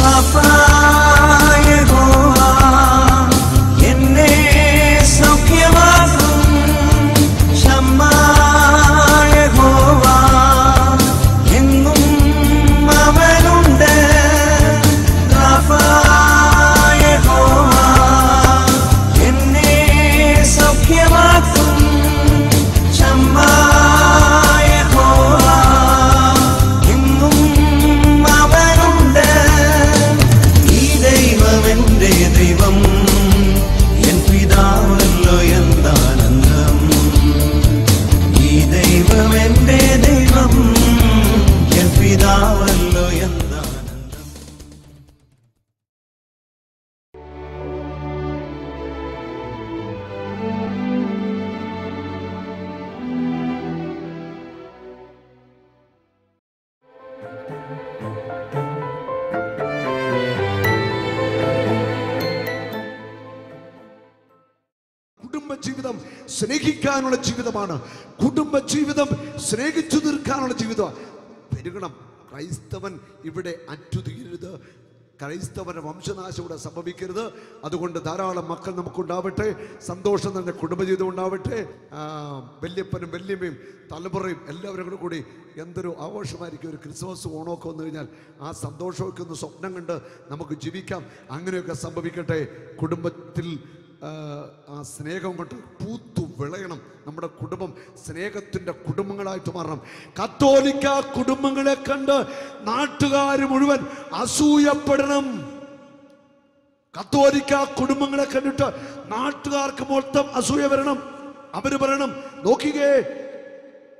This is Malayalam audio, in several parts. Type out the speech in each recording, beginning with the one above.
യഹോവ എന്നെ കുടുംബജീവിതം സ്നേഹിക്കാനുള്ള ജീവിതമാണ്. കുടുംബ കുടുംബജീവിതം സ്നേഹിച്ചു തീർക്കാനുള്ള ജീവിതമാണ് പെരുകണം. ക്രൈസ്തവൻ ഇവിടെ അറ്റുതീരരുത് ക്രൈസ്തവന്റെ വംശനാശം ഇവിടെ സംഭവിക്കരുത്. അതുകൊണ്ട് ധാരാളം മക്കൾ നമുക്കുണ്ടാവട്ടെ. സന്തോഷം തന്നെ കുടുംബജീവിതം ഉണ്ടാവട്ടെ. വല്യപ്പനും വല്യമ്മയും തലമുറയും എല്ലാവരും കൂടി എന്തൊരു ആഘോഷമായിരിക്കും. ഒരു ക്രിസ്മസ് ഓണമൊക്കെ വന്നു കഴിഞ്ഞാൽ ആ സന്തോഷമൊക്കെ ഒന്ന് സ്വപ്നം കണ്ട് നമുക്ക് ജീവിക്കാം. അങ്ങനെയൊക്കെ സംഭവിക്കട്ടെ. കുടുംബത്തിൽ ആ, സ്നേഹം കൊണ്ട് പൂത്തു വിളയണം നമ്മുടെ കുടുംബം. സ്നേഹത്തിന്റെ കുടുംബങ്ങളായിട്ട് മാറണം. കത്തോലിക്ക കുടുംബങ്ങളെ കണ്ട് നാട്ടുകാർ മുഴുവൻ അസൂയപ്പെടണം. കത്തോലിക്ക കുടുംബങ്ങളെ കണ്ടിട്ട് നാട്ടുകാർക്ക് മൊത്തം അസൂയ വരണം. അവർ പറയണം നോക്കിക്കേ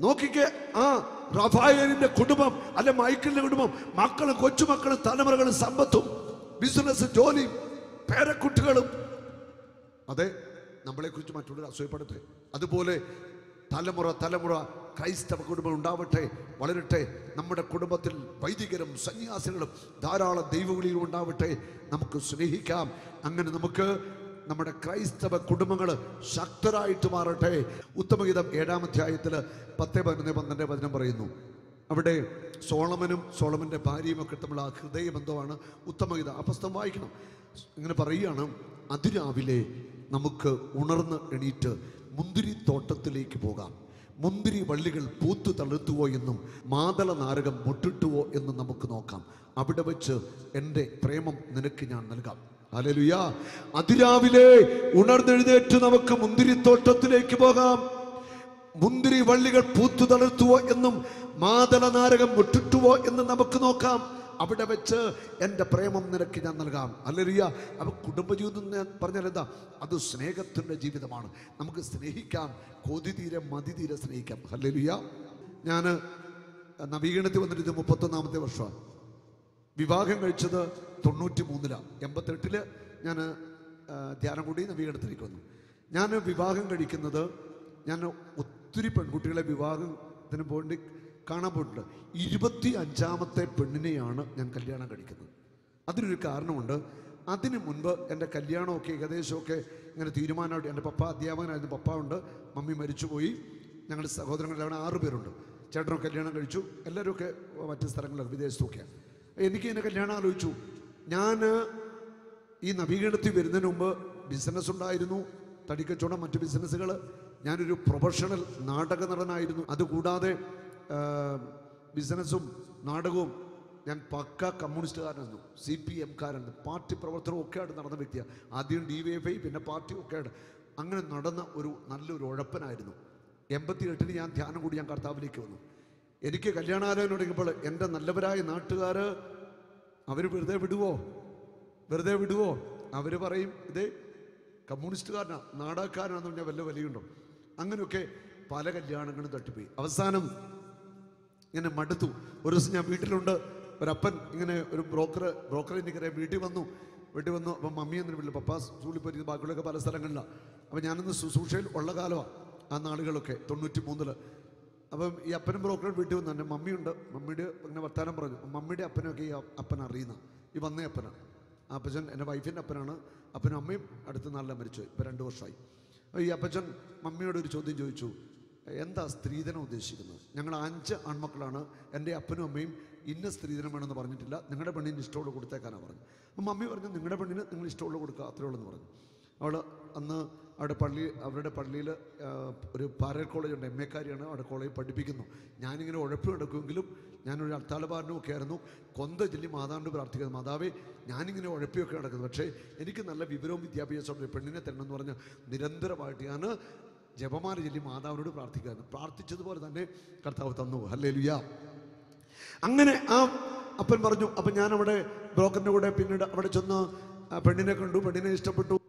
നോക്കിക്കേ ആ റഫായലിന്റെ കുടുംബം അല്ലെ മൈക്കിളിന്റെ കുടുംബം മക്കളും കൊച്ചുമക്കളും തലമുറകളും സമ്പത്തും ബിസിനസ് ജോലിയും പേരക്കുട്ടികളും അതെ നമ്മളെക്കുറിച്ച് മറ്റുള്ളവർ അസൂയപ്പെടട്ടെ അതുപോലെ തലമുറ തലമുറ ക്രൈസ്തവ കുടുംബം ഉണ്ടാവട്ടെ വളരട്ടെ. നമ്മുടെ കുടുംബത്തിൽ വൈദികരും സന്യാസികളും ധാരാളം ദൈവവിളിയും ഉണ്ടാവട്ടെ. നമുക്ക് സ്നേഹിക്കാം. അങ്ങനെ നമുക്ക് നമ്മുടെ ക്രൈസ്തവ കുടുംബങ്ങൾ ശക്തരായിട്ട് മാറട്ടെ. ഉത്തമഗീതം ഏഴാം അധ്യായത്തിൽ പത്ത് പതിനൊന്ന് പന്ത്രണ്ട് പതിനം പറയുന്നു. അവിടെ സോളമനും സോളമന്റെ ഭാര്യയും ഒക്കെ തമ്മിലുള്ള ആ ഹൃദയബന്ധമാണ് ഉത്തമഗീത. അപസ്തം വായിക്കണം. ഇങ്ങനെ പറയുകയാണ് അതിരാവിലെ നമുക്ക് ഉണർന്ന് എണീറ്റ് മുന്തിരി തോട്ടത്തിലേക്ക് പോകാം. മുന്തിരി വള്ളികൾ പൂത്തു തളുത്തുവോ എന്നും മാതള നാരകം മുട്ടിട്ടുവോ എന്നും നമുക്ക് നോക്കാം. അവിടെ വെച്ച് എന്റെ പ്രേമം നിനക്ക് ഞാൻ നൽകാം. അലലുയാ അതിരാവിലെ ഉണർന്നെഴുന്നേറ്റ് നമുക്ക് മുന്തിരിത്തോട്ടത്തിലേക്ക് പോകാം. മുന്തിരി വള്ളികൾ പൂത്തു തളർത്തുവോ എന്നും മാതള നാരകം മുട്ടിട്ടുവോ എന്നും നമുക്ക് നോക്കാം. അവിടെ വെച്ച് എന്റെ പ്രേമം നിനക്ക് ഞാൻ നൽകാം. അല്ലറിയ അപ്പൊ കുടുംബജീവിതം ഞാൻ പറഞ്ഞാൽ എന്താ? അത് സ്നേഹത്തിന്റെ ജീവിതമാണ്. നമുക്ക് സ്നേഹിക്കാം. കൊതി തീരെ മതി തീരെ സ്നേഹിക്കാം. അല്ലറിയ ഞാൻ നവീകരണത്തിൽ വന്നിട്ട് മുപ്പത്തൊന്നാമത്തെ വർഷമാണ്. വിവാഹം കഴിച്ചത് തൊണ്ണൂറ്റി മൂന്നിലാണ് എൺപത്തെട്ടിൽ ഞാൻ ധ്യാനം കൂടി നവീകരണത്തിലേക്ക് വന്നു. ഞാൻ വിവാഹം കഴിക്കുന്നത് ഞാൻ ഒത്തിരി പെൺകുട്ടികളെ വിവാഹത്തിന് പോയി കാണാൻ പോയിട്ടുണ്ട്. ഇരുപത്തി അഞ്ചാമത്തെ പെണ്ണിനെയാണ് ഞാൻ കല്യാണം കഴിക്കുന്നത്. അതിനൊരു കാരണമുണ്ട്. അതിനു മുൻപ് എന്റെ കല്യാണമൊക്കെ ഏകദേശമൊക്കെ ഇങ്ങനെ തീരുമാനമായിട്ട് എന്റെ പപ്പ അധ്യാപകനായിരുന്നു പപ്പ ഉണ്ട് മമ്മി മരിച്ചുപോയി. ഞങ്ങളുടെ സഹോദരങ്ങളെല്ലാം ആറ് പേരുണ്ട്. ചേട്ടനും കല്യാണം കഴിച്ചു. എല്ലാവരുമൊക്കെ മറ്റ് സ്ഥലങ്ങളിൽ വിദേശത്തൊക്കെയാണ് എനിക്ക് എന്നെ കല്യാണം ആലോചിച്ചു. ഞാൻ ഈ നവീകരണത്തിൽ വരുന്നതിന് മുമ്പ് ബിസിനസ് ഉണ്ടായിരുന്നു. തടിക്കച്ചവടം മറ്റ് ബിസിനസ്സുകൾ ഞാനൊരു പ്രൊഫഷണൽ നാടക നടനായിരുന്നു. അതുകൂടാതെ ബിസിനസ്സും നാടകവും ഞാൻ പക്ക കമ്മ്യൂണിസ്റ്റുകാരനായിരുന്നു. സി പി എംകാരൻ പാർട്ടി പ്രവർത്തനവും ഒക്കെ ആയിട്ട് നടന്ന വ്യക്തിയാണ് ആദ്യം ഡി വൈ എഫ് ഐ പിന്നെ പാർട്ടി ഒക്കെ ആയിട്ട്. അങ്ങനെ നടന്ന ഒരു നല്ലൊരു ഉഴപ്പനായിരുന്നു. എൺപത്തി എട്ടിന് ഞാൻ ധ്യാനം കൂടി ഞാൻ കർത്താവിലേക്ക് വന്നു. എനിക്ക് കല്യാണാലോചന തുടങ്ങിയപ്പോൾ എന്റെ നല്ലവരായ നാട്ടുകാർ അവർ വെറുതെ വിടുവോ? വെറുതെ വിടുവോ? അവർ പറയും ഇതേ കമ്മ്യൂണിസ്റ്റുകാരനാ നാടകക്കാരനാന്ന് പറഞ്ഞാൽ വല്ല വിലയുണ്ടോ? അങ്ങനെയൊക്കെ പല കല്യാണങ്ങളും തട്ടിപ്പോയി. അവസാനം ഇങ്ങനെ മടുത്തു. ഒരു ദിവസം ഞാൻ വീട്ടിലുണ്ട്. ഒരപ്പൻ ഇങ്ങനെ ഒരു ബ്രോക്കർ ബ്രോക്കറിന്റെ കയറി വീട്ടിൽ വന്നു. വീട്ടിൽ വന്നു. അപ്പം മമ്മി എന്നൊരു വീട്ടിൽ പപ്പ സ്കൂളിൽ പോയി ബാക്കിയുള്ളൊക്കെ പല സ്ഥലങ്ങളിലാണ് അപ്പം ഞാനിന്ന് ശുശ്രൂഷയിൽ ഉള്ള കാലമാണ് ആ നാളുകളൊക്കെ തൊണ്ണൂറ്റി മൂന്നിൽ അപ്പം ഈ അപ്പനും ബ്രോക്കറും വീട്ടിൽ വന്നു. എന്റെ മമ്മിയുണ്ട്. മമ്മിയുടെ ഇങ്ങനെ വർത്താനം പറഞ്ഞു. മമ്മിയുടെ അപ്പനൊക്കെ ഈ അപ്പൻ അറിയുന്ന ഈ വന്നേ അപ്പനാണ്. ആ അപ്പച്ചൻ എന്റെ വൈഫിന്റെ അപ്പനാണ്. അപ്പനും അമ്മയും അടുത്ത നാളിലെ മരിച്ചു ഇപ്പം രണ്ട് വർഷമായി. ഈ അപ്പച്ചൻ മമ്മിയോട് ഒരു ചോദ്യം ചോദിച്ചു. എന്താ സ്ത്രീധനം ഉദ്ദേശിക്കുന്നത്? ഞങ്ങൾ അഞ്ച് ആൺമക്കളാണ് എന്റെ അപ്പനും അമ്മയും ഇന്ന സ്ത്രീധനം വേണമെന്ന് പറഞ്ഞിട്ടില്ല നിങ്ങളുടെ പെണ്ണിന് ഇഷ്ടമുള്ള കൊടുത്തേക്കാനാണ് പറഞ്ഞു അപ്പം മമ്മി പറഞ്ഞു നിങ്ങളുടെ പെണ്ണിന് നിങ്ങൾ ഇഷ്ടമുള്ള കൊടുക്കുക അത്രേ ഉള്ളൂ എന്ന് പറഞ്ഞു. അവൾ അന്ന് അവിടെ പള്ളി അവരുടെ പള്ളിയിൽ ഒരു പാരൽ കോളേജ് ഉണ്ട് എം എക്കാരിയാണ് അവിടെ കോളേജ് പഠിപ്പിക്കുന്നു. ഞാനിങ്ങനെ ഉഴപ്പ് കിടക്കുമെങ്കിലും ഞാനൊരു അത്താളപാരനും ഒക്കെ ആയിരുന്നു. കൊന്ത ചൊല്ലി മാതാവിന്റെ പ്രാർത്ഥിക്കുന്നത് മാതാവേ ഞാനിങ്ങനെ ഉഴപ്പിയൊക്കെ നടക്കുന്നു. പക്ഷേ എനിക്ക് നല്ല വിവരവും വിദ്യാഭ്യാസവും. പെണ്ണിനെ തരണം എന്ന് പറഞ്ഞ് നിരന്തരമായിട്ട് ഞാൻ ജപമാല ചൊല്ലി മാതാവിനോട് പ്രാർത്ഥിക്കുകയായിരുന്നു. പ്രാർത്ഥിച്ചതുപോലെ തന്നെ കർത്താവ് തന്നു. ഹല്ലേ അങ്ങനെ ആ അപ്പൻ പറഞ്ഞു അപ്പം ഞാൻ അവിടെ ബ്രോക്കറിന്റെ കൂടെ പിന്നീട് അവിടെ ചെന്ന് പെണ്ണിനെ കണ്ടു. പെണ്ണിനെ ഇഷ്ടപ്പെട്ടു.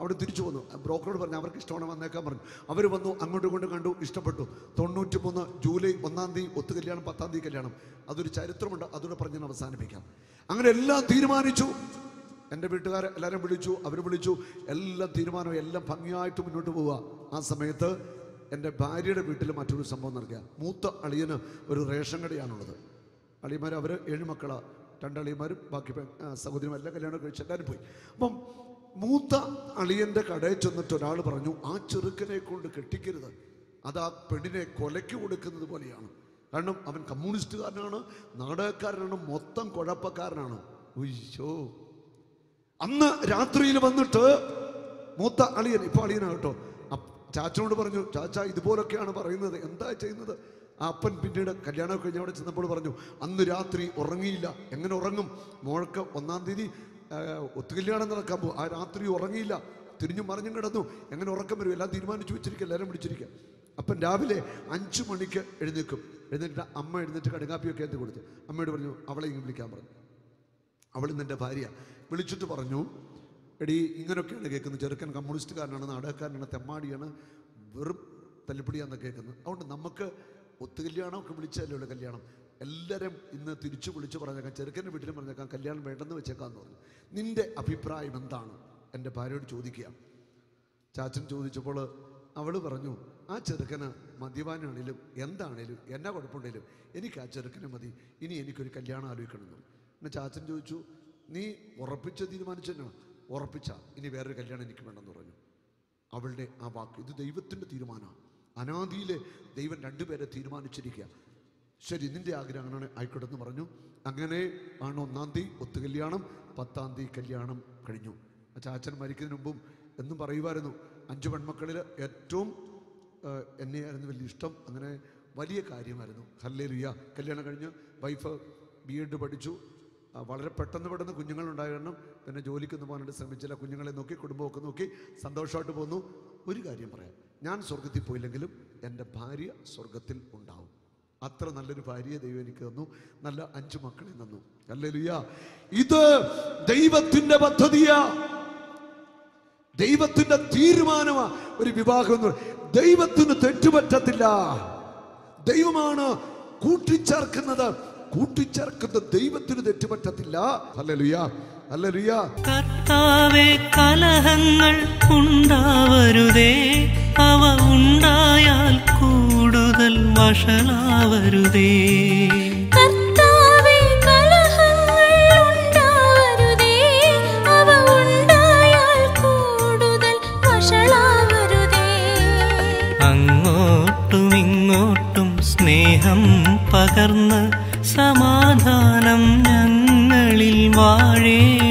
അവിടെ തിരിച്ചു വന്നു. ബ്രോക്കറോട് പറഞ്ഞു അവർക്ക് ഇഷ്ടമാണ്? വന്നേക്കാൻ പറഞ്ഞു. അവർ വന്നു അങ്ങോട്ടും ഇങ്ങോട്ടും കണ്ടു ഇഷ്ടപ്പെട്ടു. തൊണ്ണൂറ്റി മൂന്ന് ജൂലൈ ഒന്നാം തീയതി ഒത്തു കല്യാണം പത്താം തീയതി കല്യാണം. അതൊരു ചരിത്രമുണ്ട്. അതുകൂടെ പറഞ്ഞ് അവസാനിപ്പിക്കാം. അങ്ങനെ എല്ലാം തീരുമാനിച്ചു. എന്റെ വീട്ടുകാരെ എല്ലാവരും വിളിച്ചു അവർ വിളിച്ചു. എല്ലാം തീരുമാനവും എല്ലാം ഭംഗിയായിട്ട് മുന്നോട്ട് പോവുക. ആ സമയത്ത് എന്റെ ഭാര്യയുടെ വീട്ടിൽ മറ്റൊരു സംഭവം നടക്കുക. മൂത്ത അളിയന് ഒരു റേഷൻ കടയാണുള്ളത്. അളിയന്മാർ അവർ ഏഴ് മക്കളാണ് രണ്ടളിയന്മാരും ബാക്കി സഹോദരിമാരെല്ലാം കല്യാണം കഴിച്ച് എല്ലാവരും പോയി. അപ്പം മൂത്ത അളിയന്റെ കടയിൽ ചെന്നിട്ട് ഒരാൾ പറഞ്ഞു ആ ചെറുക്കനെ കൊണ്ട് കെട്ടിക്കരുത്. അത് ആ പെണ്ണിനെ കൊലയ്ക്ക് കൊടുക്കുന്നത് പോലെയാണ്. കാരണം അവൻ കമ്മ്യൂണിസ്റ്റുകാരനാണ് നാടകക്കാരനാണ് മൊത്തം കുഴപ്പക്കാരനാണ്. ഉയ്യോ. അന്ന് രാത്രിയിൽ വന്നിട്ട് മൂത്ത അളിയൻ ഇപ്പൊ അളിയനാകട്ടോ ചാച്ചനോട് പറഞ്ഞു ചാച്ച ഇതുപോലൊക്കെയാണ് പറയുന്നത്. എന്താ ചെയ്യുന്നത്? ആ അപ്പൻ പിന്നീട് കല്യാണം കഴിഞ്ഞ് അവിടെ ചെന്നപ്പോൾ പറഞ്ഞു അന്ന് രാത്രി ഉറങ്ങിയില്ല. എങ്ങനെ ഉറങ്ങും? മോൾക്ക് ഒന്നാം തീയതി ഒത്തു ഒത്തുകല്യാണം നടക്കാൻ പോകും. ആ രാത്രി ഉറങ്ങിയില്ല. തിരിഞ്ഞു മറിഞ്ഞും കിടന്നു. എങ്ങനെ ഉറക്കം വരും? എല്ലാം തീരുമാനിച്ചു വെച്ചിരിക്കുക. എല്ലാവരും പിടിച്ചിരിക്കുക അപ്പൻ രാവിലെ അഞ്ചു മണിക്ക് എഴുന്നേക്കും എഴുന്നേറ്റ് അമ്മ എഴുന്നേറ്റ് കടുങ്ങാപ്പിയൊക്കെ എന്ത് കൊടുത്തു. അമ്മയോട് പറഞ്ഞു അവളെ ഇങ്ങനെ വിളിക്കാൻ പറഞ്ഞു. അവൾ നിന്റെ ഭാര്യ. വിളിച്ചിട്ട് പറഞ്ഞു എടി ഇങ്ങനെയൊക്കെയാണ് കേൾക്കുന്നത്. ചെറുക്കൻ കമ്മ്യൂണിസ്റ്റുകാരനാണ് നാടകക്കാരനാണ് തെമ്മാടിയാണ് വെറും തല്ലിപ്പിടിയാന്ന് കേൾക്കുന്നത്. അതുകൊണ്ട് നമുക്ക് ഒത്തുകല്യാണമൊക്കെ വിളിച്ചല്ലേ ഉള്ളൂ കല്യാണം. എല്ലാവരും ഇന്ന് തിരിച്ചു വിളിച്ചു പറഞ്ഞേക്കാം. ചെറുക്കന്റെ വീട്ടിലും പറഞ്ഞേക്കാം കല്യാണം വേണ്ടെന്ന് വെച്ചേക്കാന്ന് പറഞ്ഞു. നിന്റെ അഭിപ്രായം എന്താണ്? എന്റെ ഭാര്യയോട് ചോദിക്കുക. ചാച്ചൻ ചോദിച്ചപ്പോൾ അവൾ പറഞ്ഞു ആ ചെറുക്കന് മദ്യപാനാണേലും എന്താണേലും എന്നാ കുഴപ്പമുണ്ടെങ്കിലും എനിക്ക് ആ ചെറുക്കനെ മതി. ഇനി എനിക്കൊരു കല്യാണം ആലോചിക്കണമെന്ന്. പിന്നെ ചാച്ചൻ ചോദിച്ചു നീ ഉറപ്പിച്ച തീരുമാനിച്ചെന്നാ? ഉറപ്പിച്ച. ഇനി വേറൊരു കല്യാണം എനിക്ക് വേണമെന്ന് പറഞ്ഞു. അവളുടെ ആ വാക്ക് ഇത് ദൈവത്തിന്റെ തീരുമാനമാണ് അനാദിയിലെ ദൈവം രണ്ടുപേരെ തീരുമാനിച്ചിരിക്കുക ശരി നിന്റെ ആഗ്രഹം അങ്ങനെ ആയിക്കോട്ടെ എന്ന് പറഞ്ഞു. അങ്ങനെ ആണ് ഒന്നാം തീയതി ഒത്തുകല്യാണം പത്താം തീയതി കല്യാണം കഴിഞ്ഞു. ആ ചാച്ചൻ മരിക്കുന്നതിന് മുമ്പും എന്നും പറയുമായിരുന്നു അഞ്ച് പെൺമക്കളിൽ ഏറ്റവും എന്നെയായിരുന്നു വലിയ ഇഷ്ടം. അങ്ങനെ വലിയ കാര്യമായിരുന്നു. ഹല്ലേ കല്യാണം കഴിഞ്ഞ് വൈഫ് ബി എഡ് പഠിച്ചു. വളരെ പെട്ടെന്ന് പെട്ടെന്ന് കുഞ്ഞുങ്ങൾ ഉണ്ടായിരുന്നു പിന്നെ ജോലിക്കൊന്നും പോകാനായിട്ട് ശ്രമിച്ചില്ല. കുഞ്ഞുങ്ങളെ നോക്കി കുടുംബമൊക്കെ നോക്കി സന്തോഷമായിട്ട് പോന്നു. ഒരു കാര്യം പറയാം. ഞാൻ സ്വർഗത്തിൽ പോയില്ലെങ്കിലും എന്റെ ഭാര്യ സ്വർഗത്തിൽ ഉണ്ടാവും. അത്ര നല്ലൊരു ഭാര്യ ദൈവം എനിക്ക് തന്നു. നല്ല അഞ്ചു മക്കളെ തന്നു. അല്ലേ ലുയ്യ ഇത് ദൈവത്തിന്റെ പദ്ധതിയാ. ദൈവത്തിന്റെ തീരുമാനമാ. ഒരു വിവാഹം എന്ന്. ദൈവത്തിന് തെറ്റുപറ്റത്തില്ല. ദൈവമാണ് കൂട്ടിച്ചേർക്കുന്നത്. കൂട്ടിച്ചേർക്കുന്ന ദൈവത്തിന് തെറ്റുപറ്റത്തില്ല. അല്ലലുയ അല്ലലുയ കർത്താവെ കലഹങ്ങൾ ഉണ്ടാവരുതേ. അവ ഉണ്ടായാൽ കൂടുതൽ വഷളാവരുതേ. കർത്താവേ കലഹങ്ങൾ ഉണ്ടാവരുതേ. അവ ഉണ്ടായാൽ കൂടുതൽ വഷളാവരുതേ. അങ്ങോട്ടും ഇങ്ങോട്ടും സ്നേഹം പകർന്ന് സമാധാനം ഞങ്ങളിൽ വാഴേ.